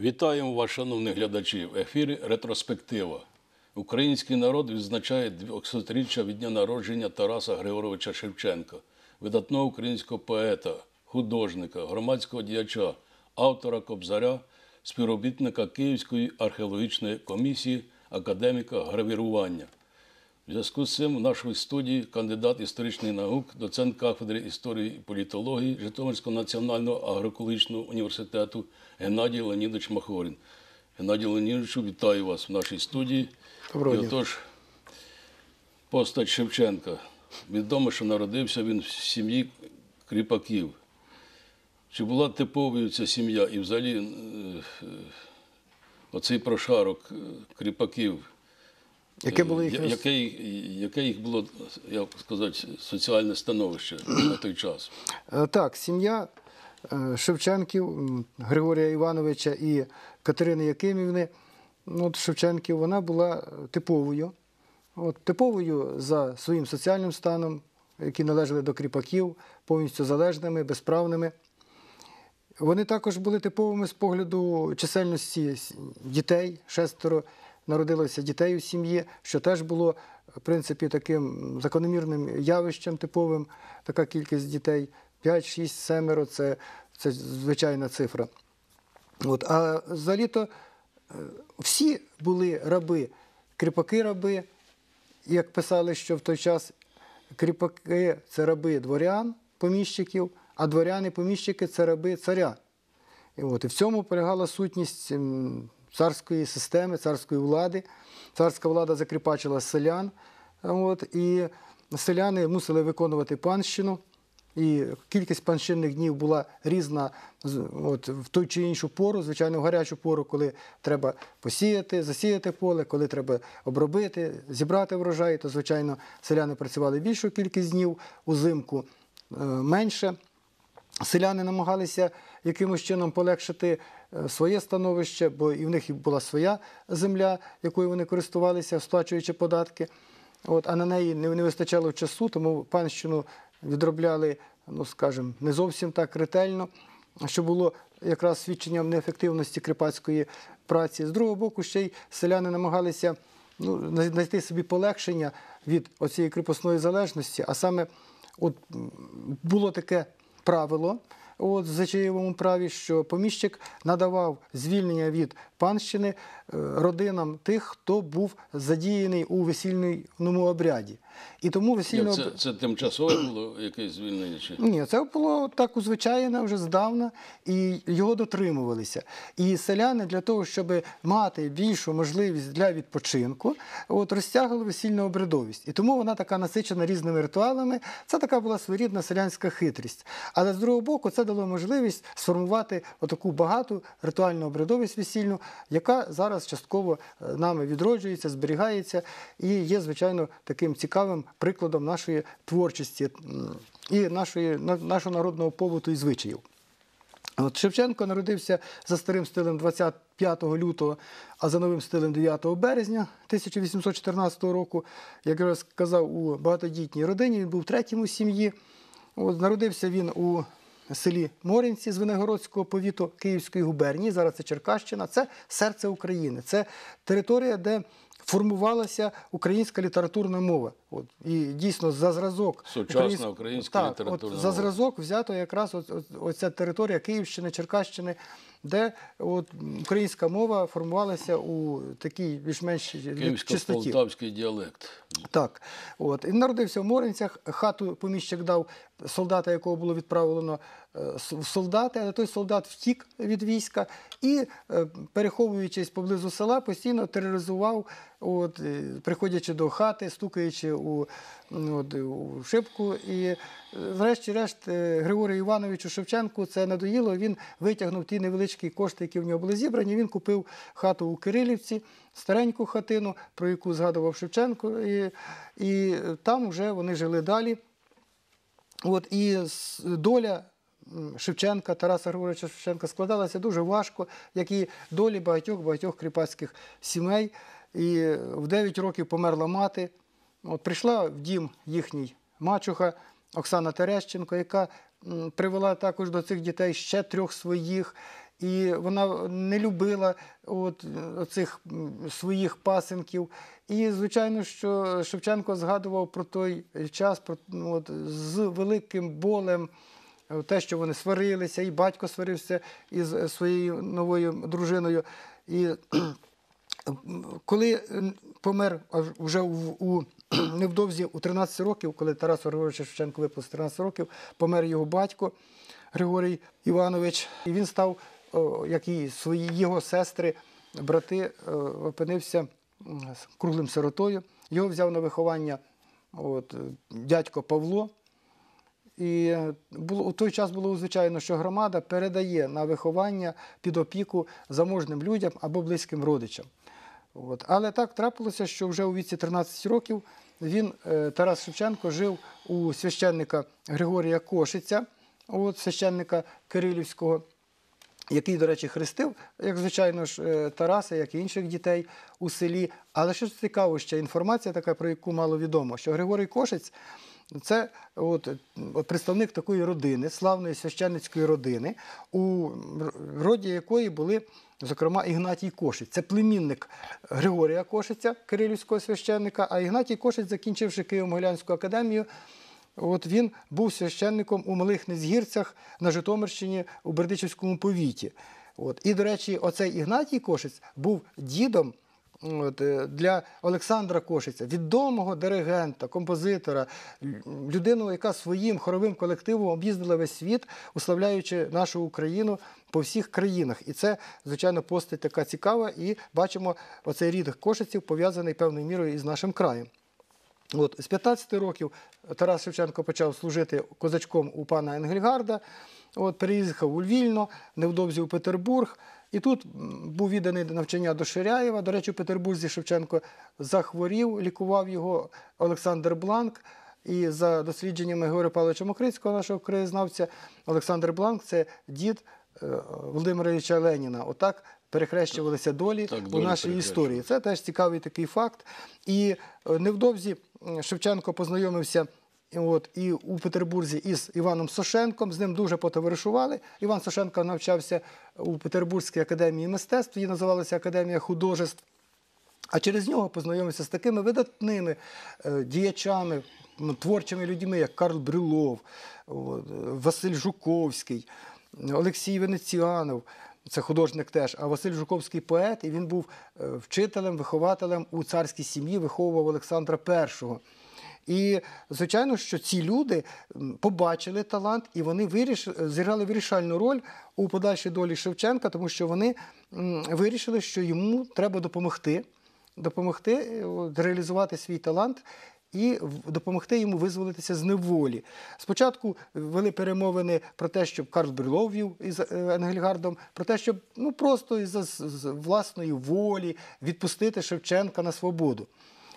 Вітаємо вас, шановні глядачі. В ефірі Ретроспектива. Український народ відзначає 200-річчя від дня народження Тараса Григоровича Шевченка, видатного українського поета, художника, громадського діяча, автора Кобзаря, співробітника Київської археологічної комісії, академіка гравірування. В зв'язку з цим в нашій студії кандидат історичних наук, доцент кафедри історії і політології Житомирського національного агроекологічного університету Геннадій Леонідович Махорін. Геннадій Леонідовичу, вітаю вас в нашій студії. Доброго І отож, постать Шевченка. Відомо, що народився він в сім'ї кріпаків. Чи була типовою ця сім'я і взагалі е, е, оцей прошарок е, кріпаків? Яке було Е, я- яке, яке їх було, як сказати, соціальне становище на той час? Е, Так, сім'я е, Шевченків, Григорія Івановича і Катерини Якимівни. Ну, от Шевченків вона була типовою. От, типовою за своїм соціальним станом, які належали до кріпаків, повністю залежними, безправними. Вони також були типовими з погляду чисельності дітей. Шестеро народилося дітей у сім'ї, що теж було, в принципі, таким закономірним явищем типовим, така кількість дітей. 5, 6, семеро це, це звичайна цифра. От, а взагалі-то е, всі були раби, кріпаки-раби, як писали, що в той час кріпаки це раби дворян, поміщиків, а дворяни-поміщики це раби царя. І, от, і в цьому полягала сутність царської системи, царської влади. Царська влада закріпачила селян, от, і селяни мусили виконувати панщину. І кількість панщинних днів була різна от, в ту чи іншу пору, звичайно, в гарячу пору, коли треба посіяти, засіяти поле, коли треба обробити, зібрати врожай, то, звичайно, селяни працювали більшу кількість днів, узимку е, менше. Селяни намагалися якимось чином полегшити е, своє становище, бо і в них була своя земля, якою вони користувалися, сплачуючи податки. От, а на неї не, вистачало часу, тому панщину відробляли, ну скажімо, не зовсім так ретельно, що було якраз свідченням неефективності кріпацької праці. З другого боку, ще й селяни намагалися ну, знайти собі полегшення від оцієї кріпосної залежності, а саме от, було таке правило от, в Зачаєвому праві, що поміщик надавав звільнення від панщини е, родинам тих, хто був задіяний у весільному обряді. І тому весільне Як це, це тимчасове було якесь звільнення? Чи? ні, це було так узвичайне вже здавна, і його дотримувалися. І селяни для того, щоб мати більшу можливість для відпочинку, от розтягували весільну обрядовість. І тому вона така насичена різними ритуалами. Це така була своєрідна селянська хитрість. Але з другого боку, це дало можливість сформувати отаку багату ритуальну обрядовість весільну, яка зараз частково е, нами відроджується, зберігається і є, звичайно, таким цікавим прикладом нашої творчості і нашої, нашого народного побуту і звичаїв. От Шевченко народився за старим стилем 25 лютого, а за новим стилем 9 березня 1814 року. Як я вже сказав, у багатодітній родині він був третім у сім'ї. От, народився він у селі Моринці з Виногородського повіту Київської губернії. Зараз це Черкащина. Це серце України. Це територія, де формувалася українська літературна мова. От, і дійсно за зразок Сучасна українсь- українська так, літературна от, за зразок взято якраз от, от, оця територія Київщини, Черкащини, де от, українська мова формувалася у такій більш-менш чистоті. Київсько-полтавський діалект. Так, от і народився в Моринцях. Хату поміщик дав солдата, якого було відправлено солдати, але той солдат втік від війська і, е, переховуючись поблизу села, постійно тероризував, от, е, приходячи до хати, стукаючи у, от, у шибку. І, е, врешті-решт, е, Григорію Івановичу Шевченку це надоїло. Він витягнув ті невеличкі кошти, які в нього були зібрані. Він купив хату у Кирилівці, стареньку хатину, про яку згадував Шевченко, і, і там вже вони жили далі. От, і доля Шевченка, Тараса Григоровича Шевченка складалася дуже важко, як і долі багатьох-багатьох кріпацьких сімей. І в 9 років померла мати. От прийшла в дім їхній мачуха Оксана Терещенко, яка привела також до цих дітей ще трьох своїх. і вона не любила от, цих своїх пасенків. І, звичайно, що Шевченко згадував про той час про, от, з великим болем. Те, що вони сварилися, і батько сварився із своєю новою дружиною. І коли помер вже у, невдовзі у 13 років, коли Тарас Григорович Шевченко виповз 13 років, помер його батько Григорій Іванович, і він став, як і свої його сестри, брати, е, опинився круглим сиротою. Його взяв на виховання от, дядько Павло. І е, було, у той час було звичайно, що громада передає на виховання під опіку заможним людям або близьким родичам. От. Але так трапилося, що вже у віці 13 років він, е, Тарас Шевченко, жив у священника Григорія Кошиця, от, священника Кирилівського, який, до речі, хрестив, як звичайно ж, е, Тараса, як і інших дітей у селі. Але що цікаво, ще інформація така, про яку мало відомо, що Григорій Кошиць це от, представник такої родини, славної священницької родини, у роді якої були, зокрема, Ігнатій Кошиць. Це племінник Григорія Кошиця, кирилівського священника, а Ігнатій Кошиць, закінчивши Києво-Могилянську академію, От він був священником у Малих Незгірцях на Житомирщині у Бердичівському повіті. От. І, до речі, оцей Ігнатій Кошиць був дідом от, е, для Олександра Кошиця, відомого диригента, композитора, людину, яка своїм хоровим колективом об'їздила весь світ, уславляючи нашу Україну по всіх країнах. І це, звичайно, постать така цікава. І бачимо, оцей рід Кошиців пов'язаний певною мірою із нашим краєм. От, з 15 років Тарас Шевченко почав служити козачком у пана Енгельгарда, от, переїхав у Львільно, невдовзі у Петербург. І тут був відданий навчання до Ширяєва. До речі, у Петербурзі Шевченко захворів, лікував його Олександр Бланк. І за дослідженнями Георгія Павловича Мокрицького, нашого краєзнавця, Олександр Бланк це дід е, Володимира Ілліча Леніна. Отак перехрещувалися долі Так, у нашій історії. Це теж цікавий такий факт. І е, невдовзі Шевченко познайомився от, і у Петербурзі із Іваном Сошенком. З ним дуже потоваришували. Іван Сошенко навчався у Петербурзькій академії мистецтв, її називалася Академія художеств. А через нього познайомився з такими видатними е, діячами, творчими людьми, як Карл Брюлов, Василь Жуковський, Олексій Венеціанов. Це художник теж, а Василь Жуковський поет, і він був е, вчителем, вихователем у царській сім'ї, виховував Олександра І. І звичайно, що ці люди побачили талант, і вони виріш... зіграли вирішальну роль у подальшій долі Шевченка, тому що вони вирішили, що йому треба допомогти допомогти е, реалізувати свій талант і допомогти йому визволитися з неволі. Спочатку вели перемовини про те, щоб Карл Брюлов із е, Енгельгардом, про те, щоб ну просто із власної волі відпустити Шевченка на свободу.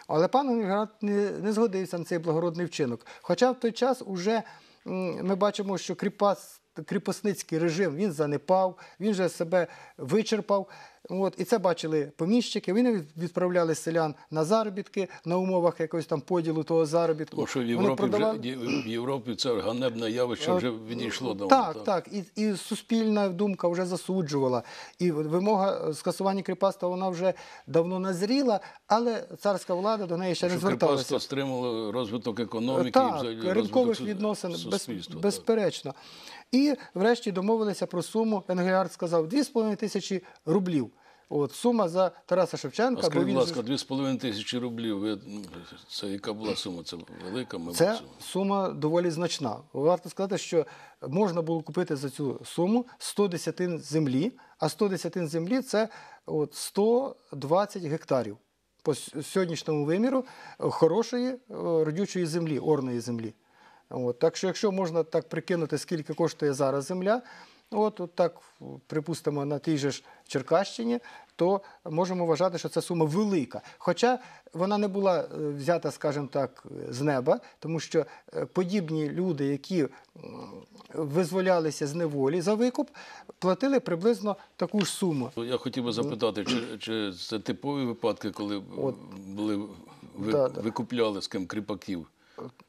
Але пан Енгельгард не, не згодився на цей благородний вчинок. Хоча в той час уже ми бачимо, що кріпас, кріпосницький режим він занепав, він вже себе вичерпав. От, і це бачили поміщики. Вони відправляли селян на заробітки на умовах якогось там поділу того заробітку. Тому що в Європі, продавали- вже, в Європі це ганебне явище вже відійшло до так, так. І, і суспільна думка вже засуджувала. І вимога е, скасування кріпацтва вона вже давно назріла, але царська влада до неї ще не Що зверталася. кріпацтво стримало розвиток економіки і взагалі ринкових розвиток відносин, без, так. безперечно. І врешті домовилися про суму. Енгельгард сказав 2,5 тисячі рублів. От сума за Тараса Шевченка. Скажіть, будь ласка, 2,5 тисячі рублів. Ви, це яка була сума? Це велика, мабуть, Це сума. сума доволі значна. Варто сказати, що можна було купити за цю суму 100 десятин землі, а 100 десятин землі це от 120 гектарів по сьогоднішньому виміру хорошої е, родючої землі, орної землі. От, так що, якщо можна так прикинути, скільки коштує зараз земля, от, от так, припустимо, на тій же ж Черкащині, то можемо вважати, що ця сума велика. Хоча вона не була е, взята, скажімо так, з неба, тому що е, подібні люди, які визволялися з неволі за викуп, платили приблизно таку ж суму. Я хотів би запитати, чи, чи це типові випадки, коли От. були ви, Да, да. викупляли з ким кріпаків?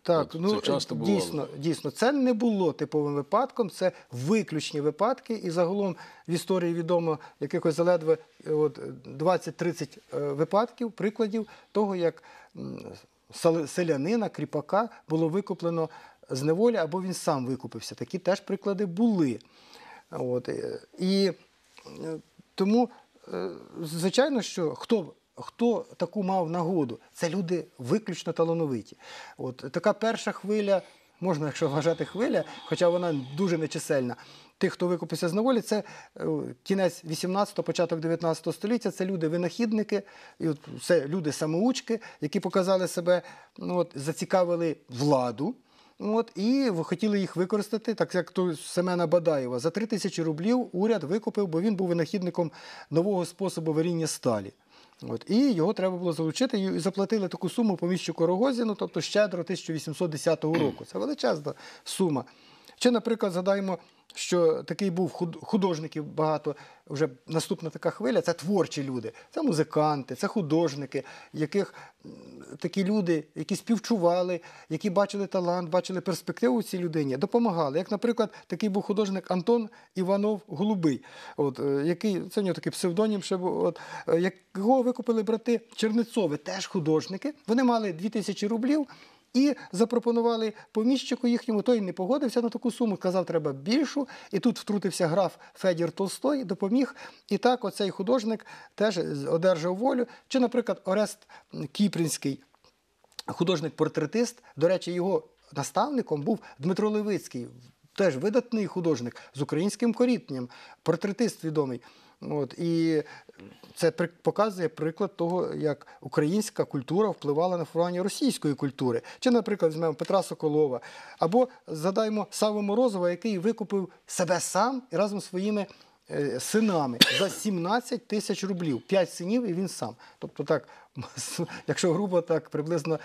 Так, От ну це часто бувало. дійсно, дійсно, це не було типовим випадком, це виключні випадки, і загалом в історії відомо якихось заледве е, от, 20-30 е, випадків, прикладів того, як селянина, кріпака було викуплено з неволі, або він сам викупився. Такі теж приклади були. От, е, і е, тому, е, звичайно, що хто, хто таку мав нагоду, це люди виключно талановиті. От, така перша хвиля, можна, якщо вважати хвиля, хоча вона дуже нечисельна. Тих, хто викупився з неволі, це е, кінець 18-го, початок 19 століття. Це люди-винахідники, і от це люди-самоучки, які показали себе, ну, от, зацікавили владу. От, і хотіли їх використати, так як то Семена Бадаєва. За 3 тисячі рублів уряд викупив, бо він був винахідником нового способу варіння сталі. От, і його треба було залучити і заплатили таку суму поміщу Корогозіну, тобто щедро 1810 року. Це величезна сума. Чи, наприклад, згадаємо, що такий був худ- художників багато, вже наступна така хвиля це творчі люди, це музиканти, це художники, яких такі люди, які співчували, які бачили талант, бачили перспективу цій людині, допомагали. Як, наприклад, такий був художник Антон Іванов Голубий, от, е, який, це в нього такий псевдонім, ще був, от, е, якого викупили брати Чернецови, теж художники. Вони мали 2000 рублів. І запропонували поміщику їхньому, той не погодився на таку суму, сказав, треба більшу. І тут втрутився граф Федір Толстой, допоміг. І так оцей художник теж одержав волю. Чи, наприклад, Орест Кіпрінський, художник-портретист, до речі, його наставником був Дмитро Левицький, теж видатний художник з українським корінням, портретист відомий. От, і це показує приклад того, як українська культура впливала на формування російської культури. Чи, наприклад, візьмемо Петра Соколова, або згадаємо Саву Морозова, який викупив себе сам і разом з своїми синами за 17 тисяч рублів. П'ять синів і він сам. Тобто так, якщо грубо, так приблизно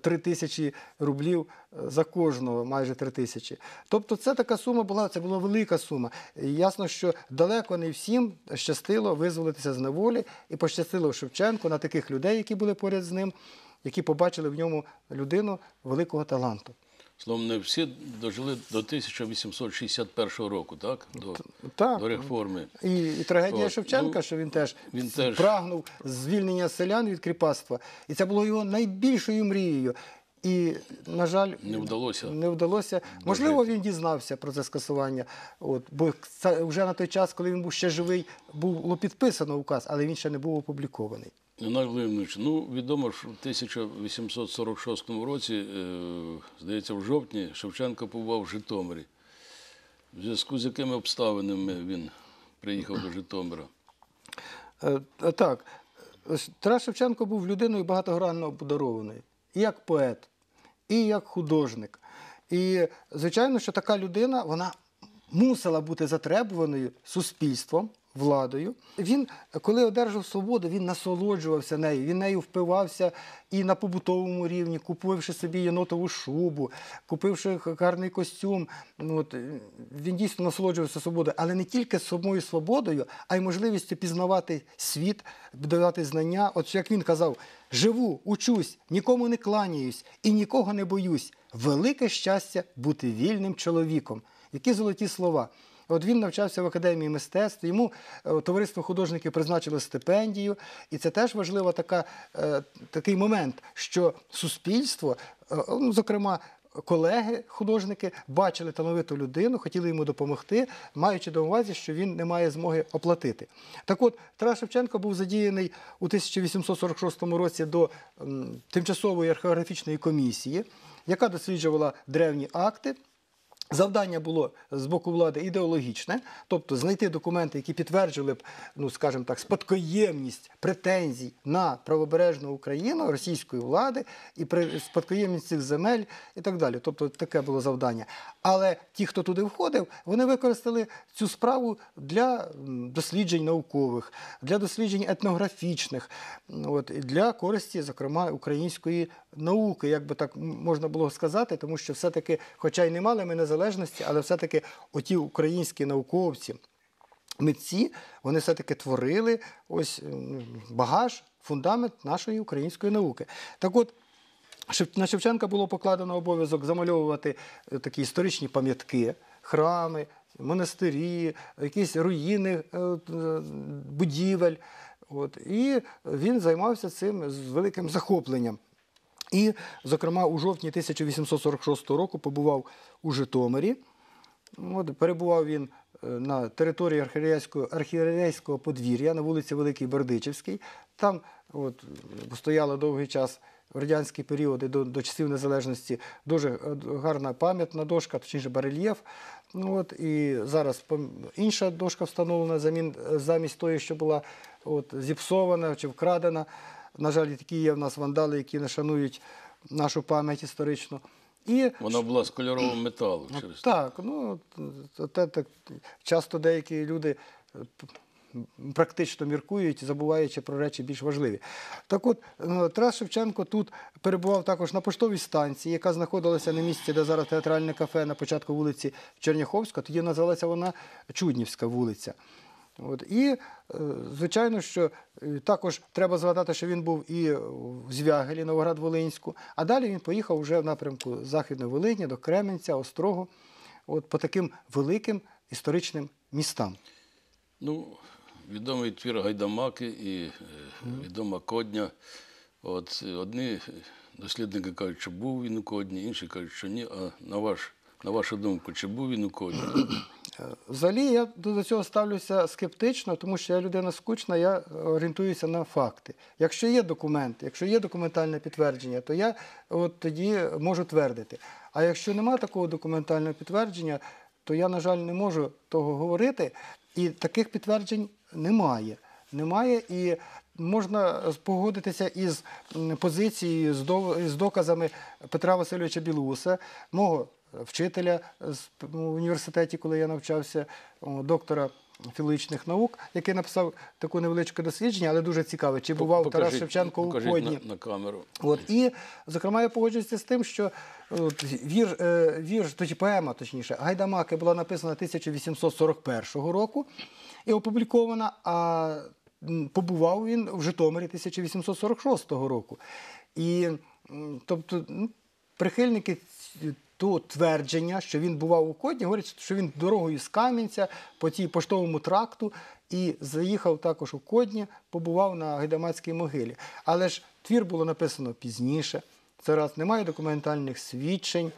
3 тисячі рублів е, за кожного, майже 3 тисячі. Тобто це така сума була, це була велика сума. І ясно, що далеко не всім щастило визволитися з неволі, і пощастило Шевченку на таких людей, які були поряд з ним, які побачили в ньому людину великого таланту. Словом, не всі дожили до 1861 року, так? До, Так. до реформи. І, і трагедія От, Шевченка, ну, що він теж, він теж- прагнув звільнення селян від кріпацтва. І це було його найбільшою мрією. І, на жаль, Не вдалося. Не вдалося. Можливо, він дізнався про це скасування. От, бо це вже на той час, коли він був ще живий, було підписано указ, але він ще не був опублікований. Геннадій Володимирович, ну відомо, що в 1846 році, е, здається, в жовтні Шевченко побував в Житомирі. В зв'язку з якими обставинами він приїхав до Житомира. Е, е, Так, Тарас Шевченко був людиною багатогранно обдарованою. І як поет, і як художник. І, звичайно, що така людина вона мусила бути затребуваною суспільством, владою. Він, коли одержав свободу, він насолоджувався нею, він нею впивався і на побутовому рівні, купивши собі єнотову шубу, купивши гарний костюм. Ну, от, е, він дійсно насолоджувався свободою, але не тільки самою свободою, а й можливістю пізнавати світ, давати знання. От як він казав: живу, учусь, нікому не кланяюсь і нікого не боюсь. Велике щастя бути вільним чоловіком. Які золоті слова. От він навчався в академії мистецтв, йому е, товариство художників призначило стипендію, і це теж важлива така, е, такий момент, що суспільство, е, ну, зокрема. Колеги, художники бачили талановиту людину, хотіли йому допомогти, маючи до увазі, що він не має змоги оплатити. Так от, Тарас Шевченко був задіяний у 1846 році до тимчасової археографічної комісії, яка досліджувала древні акти. Завдання було з боку влади ідеологічне, тобто знайти документи, які підтверджували б, ну скажімо так, спадкоємність претензій на правобережну Україну російської влади і при- спадкоємність цих земель і так далі. Тобто таке було завдання. Але ті, хто туди входив, вони використали цю справу для досліджень наукових, для досліджень етнографічних, от, для користі, зокрема, української науки, як би так можна було сказати, тому що все-таки, хоча й не мали ми незалежності, але все-таки оті українські науковці, митці, вони все-таки творили ось багаж, фундамент нашої української науки. Так от, На Шевченка було покладено обов'язок замальовувати е, такі історичні пам'ятки, храми, монастирі, якісь руїни е, е, будівель. От. І він займався цим з великим захопленням. І, зокрема, у жовтні 1846 року побував у Житомирі. От, перебував він е, на території архієрейського, архієрейського подвір'я на вулиці Великий Бердичівський. Там от, стояла довгий час в радянські періоди до, до часів незалежності дуже е, гарна пам'ятна дошка, точніше барельєф. От, і зараз інша дошка встановлена замін, замість тої, що була от, зіпсована чи вкрадена. На жаль, такі є в нас вандали, які не шанують нашу пам'ять історичну. І Вона була з кольорового металу. Через так, ну те, так, часто деякі люди е, практично міркують, забуваючи про речі більш важливі. Так от, е, Тарас Шевченко тут перебував також на поштовій станції, яка знаходилася на місці, де зараз театральне кафе на початку вулиці Черняховська, тоді називалася вона Чуднівська вулиця. От, і, е, звичайно, що е, також треба згадати, що він був і в Звягелі, Новоград-Волинську, а далі він поїхав вже в напрямку Західної Волині, до Кременця, Острогу, от, по таким великим історичним містам. Ну, відомий твір Гайдамаки і е, відома Кодня. От, одні дослідники кажуть, що був він у Кодні, інші кажуть, що ні. А на, ваш, на вашу думку, чи був він у? Е, Взагалі я до цього ставлюся скептично, тому що я людина скучна, я орієнтуюся на факти. Якщо є документ, якщо є документальне підтвердження, то я от тоді можу твердити. А якщо немає такого документального підтвердження, то я, на жаль, не можу того говорити. І таких підтверджень немає. Немає і можна погодитися із позицією, з доказами Петра Васильовича Білуса, мого вчителя з в університеті, коли я навчався, доктора філологічних наук, який написав таке невеличке дослідження, але дуже цікаве, чи бував Тарас Шевченко у покажіть Кодні. На, на камеру. От, і, зокрема, я погоджуюся з тим, що от, вір, е, вірш, тоді поема, точніше, Гайдамаки була написана 1841 року і опублікована, а побував він в Житомирі 1846 року. І, тобто, ну, прихильники ць- твердження, що він бував у Кодні, говорять, що він дорогою з Кам'янця по тій поштовому тракту і заїхав також у Кодні, побував на Гайдамацькій могилі. Але ж твір було написано пізніше. Це раз немає документальних свідчень.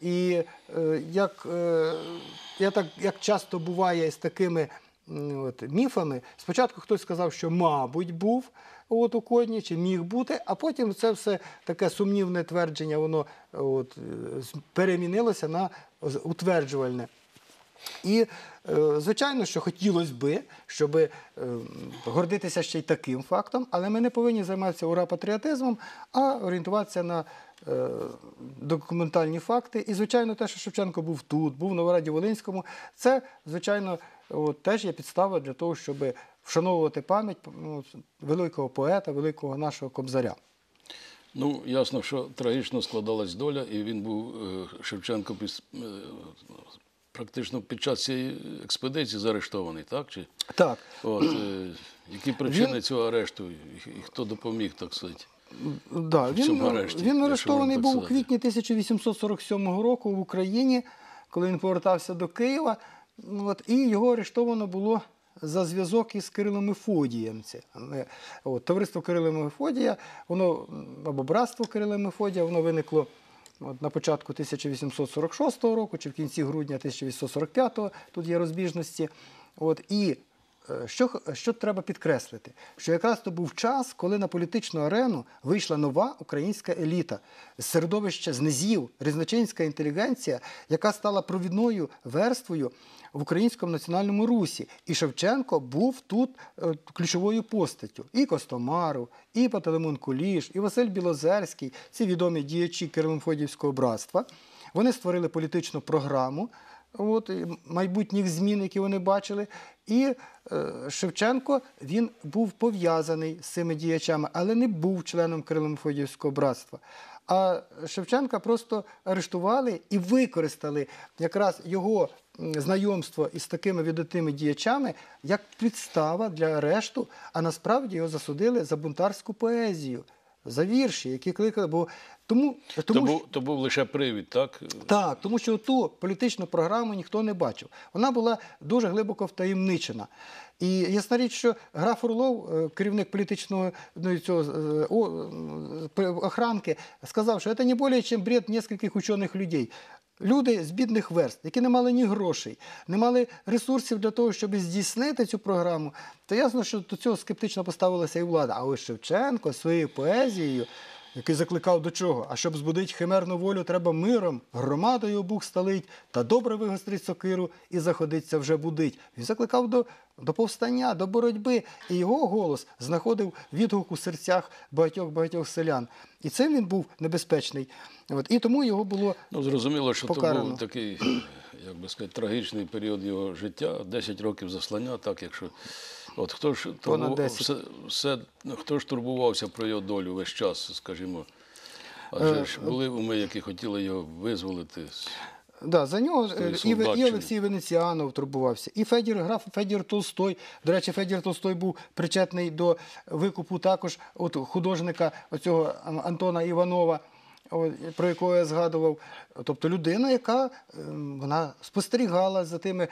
І е, як, е, я так, як часто буває з такими от, міфами, спочатку хтось сказав, що, мабуть, був от, у Кодні, чи міг бути, а потім це все таке сумнівне твердження, воно от, е, перемінилося на утверджувальне. І, е, звичайно, що хотілося би, щоб е, гордитися ще й таким фактом, але ми не повинні займатися ура-патріотизмом, а орієнтуватися на документальні факти. І, звичайно, те, що Шевченко був тут, був в Новораді Волинському, це, звичайно, от, теж є підстава для того, щоб вшановувати пам'ять ну, великого поета, великого нашого кобзаря. Ну, ясно, що трагічно складалась доля, і він був е, Шевченко піс- е, практично під час цієї експедиції заарештований, так? Чи? Так. От, е, які причини Він- цього арешту і, хто допоміг, так сказати? Да, він, арешті, він арештований був у квітні 1847 року в Україні, коли він повертався до Києва. Ну, От, і його арештовано було за зв'язок із Кирилом Мефодієм. Е, товариство Кирила Мефодія, воно, або братство Кирила Мефодія, воно виникло от, на початку 1846 року чи в кінці грудня 1845, тут є розбіжності. От, і Що, х- що треба підкреслити? Що якраз то був час, коли на політичну арену вийшла нова українська еліта з середовища знизів, різночинська інтелігенція, яка стала провідною верствою в українському національному русі. І Шевченко був тут е, ключовою постаттю. І Костомаров, і Пантелеймон Куліш, і Василь Білозерський, ці відомі діячі Киrilо-Мефодіївського братства. Вони створили політичну програму от, майбутніх змін, які вони бачили. І е, Шевченко він був пов'язаний з цими діячами, але не був членом Кирило-Мефодіївського братства. А Шевченка просто арештували і використали якраз його знайомство із такими видатними діячами як підстава для арешту, а насправді його засудили за бунтарську поезію. За вірші, які кликали. Бо тому, То, був, що- то був лише привід, так? так, тому що ту політичну програму ніхто не бачив. Вона була дуже глибоко втаємничена. І ясна річ, що граф Орлов, е, керівник політичної ну, цього, е, о, охранки, сказав, що це не більше, ніж бред нескольких учених людей. Люди з бідних верст, які не мали ні грошей, не мали ресурсів для того, щоб здійснити цю програму, то ясно, що до цього скептично поставилася і влада. А ось Шевченко своєю поезією який закликав до чого? А щоб збудить химерну волю, треба миром, громадою обух сталить, та добре вигострить сокиру і заходиться вже будить. Він закликав до, до повстання, до боротьби. І його голос знаходив відгук у серцях багатьох-багатьох селян. І цим він був небезпечний. От. І тому його було Ну, зрозуміло, що то був такий, як би сказати, трагічний період його життя, 10 років заслання, так, якщо. От хто ж турбу- все, все, хто ж турбувався про його долю весь час, скажімо. Е, Адже ж були уми, які хотіли його визволити. Да, за нього е, і, і. Олексій Венеціанов турбувався, і Федір граф Федір Толстой. До речі, Федір Толстой був причетний до викупу також от художника оцього Ан- Антона Іванова, про якого я згадував. Тобто людина, яка ем, вона спостерігала за тими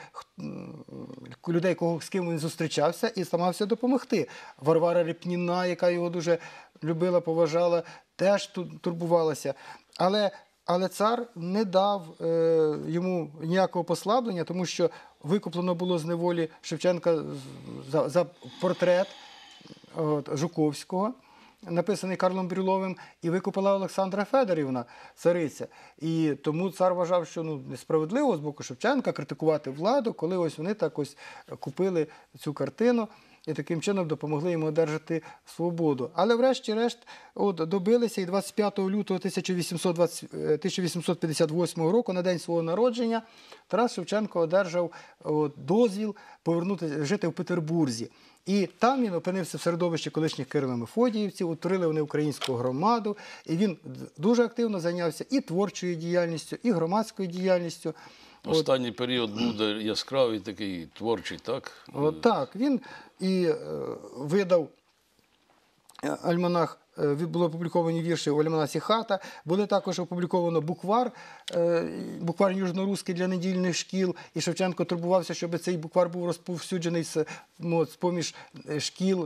людей, кого з ким він зустрічався, і намагався допомогти. Варвара Репніна, яка його дуже любила, поважала, теж ту- турбувалася. Але але цар не дав е, йому ніякого послаблення, тому що викуплено було з неволі Шевченка за, за портрет от, Жуковського, написаний Карлом Брюловим, і викупила Олександра Федорівна, цариця. І тому цар вважав, що ну, несправедливо з боку Шевченка критикувати владу, коли ось вони так ось купили цю картину. І таким чином допомогли йому одержати свободу. Але врешті-решт от, добилися і 25 лютого 1820, е, 1858 року, на день свого народження, Тарас Шевченко одержав от, дозвіл повернутися жити в Петербурзі. І там він опинився в середовищі колишніх Кирило-Мефодіївців, утворили вони українську громаду, і він дуже активно зайнявся і творчою діяльністю, і громадською діяльністю. От, Останній період був де яскравий, такий творчий, так? От так, він і е, видав е, альманах, е, були опубліковані вірші в альманасі Хата, були також опубліковано буквар, е, буквар южноруський для недільних шкіл. І Шевченко турбувався, щоб цей буквар був розповсюджений з, ну, з-поміж шкіл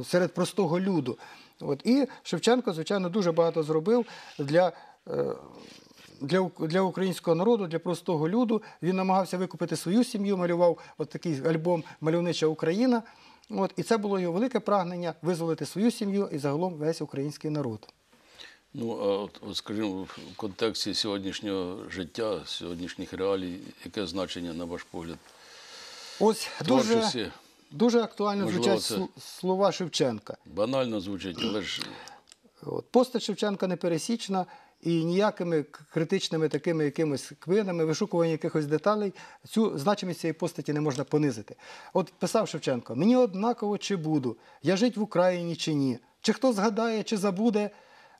е, серед простого люду. От. І Шевченко, звичайно, дуже багато зробив для. Для, для українського народу, для простого люду. Він намагався викупити свою сім'ю, малював от такий альбом Мальовнича Україна. От, і це було його велике прагнення визволити свою сім'ю і загалом весь український народ. Ну, а от, от, скажімо, в контексті сьогоднішнього життя, сьогоднішніх реалій, яке значення, на ваш погляд? Ось дуже, дуже актуально Можливо, звучать слова Шевченка. Банально звучить, але ж От, постать Шевченка непересічна і ніякими критичними такими якимось квинами, вишукуванням якихось деталей цю значимість цієї постаті не можна понизити. От писав Шевченко: мені однаково чи буду, я жить в Україні чи ні, чи хто згадає, чи забуде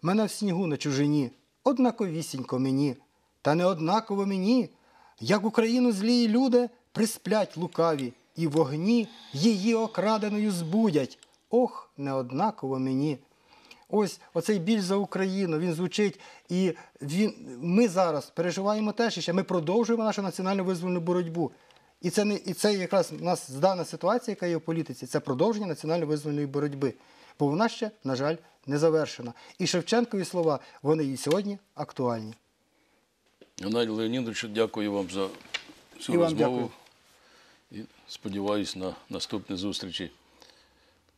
мене в снігу на чужині. Однаковісінько мені, та не однаково мені, як Україну злії люди присплять лукаві, і вогні її окраденою збудять. Ох, неоднаково мені. Ось оцей біль за Україну, він звучить, і він, ми зараз переживаємо теж ще, ми продовжуємо нашу національно визвольну боротьбу. І це, не, і це якраз у нас здана ситуація, яка є в політиці, це продовження національно визвольної боротьби. Бо вона ще, на жаль, не завершена. І Шевченкові слова, вони і сьогодні актуальні. Геннадій Леонідович, дякую вам за цю І вам розмову. І сподіваюся на наступні зустрічі.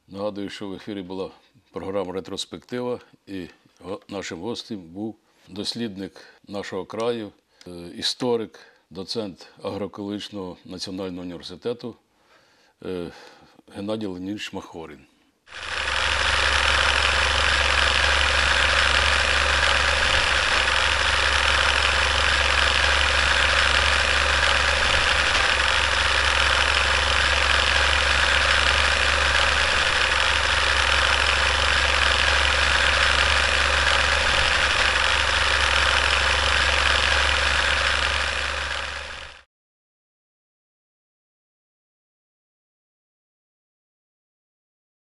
Нагадую, що в ефірі була програма Ретроспектива, і нашим гостем був дослідник нашого краю, е, історик, доцент агроекологічного національного університету е, Геннадій Леонідович Махорін.